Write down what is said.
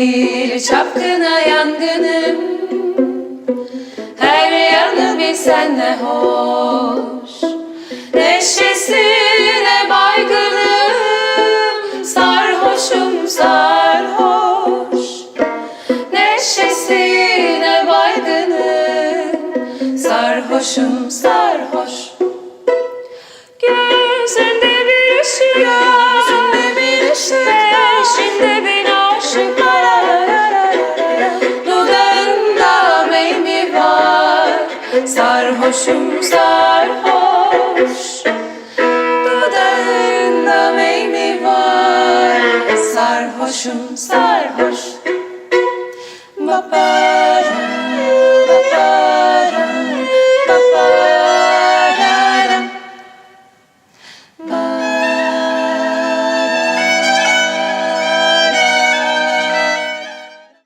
Bir çapkına yangınım. Her yanı bir senle hoş. Neşesine baygınım. Sarhoşum sarhoş. Neşesine baygınım. Sarhoşum sarhoş Sarhoşum sarhoş. Dudağında mey mi var. Sarhoşum sarhoş. Baba.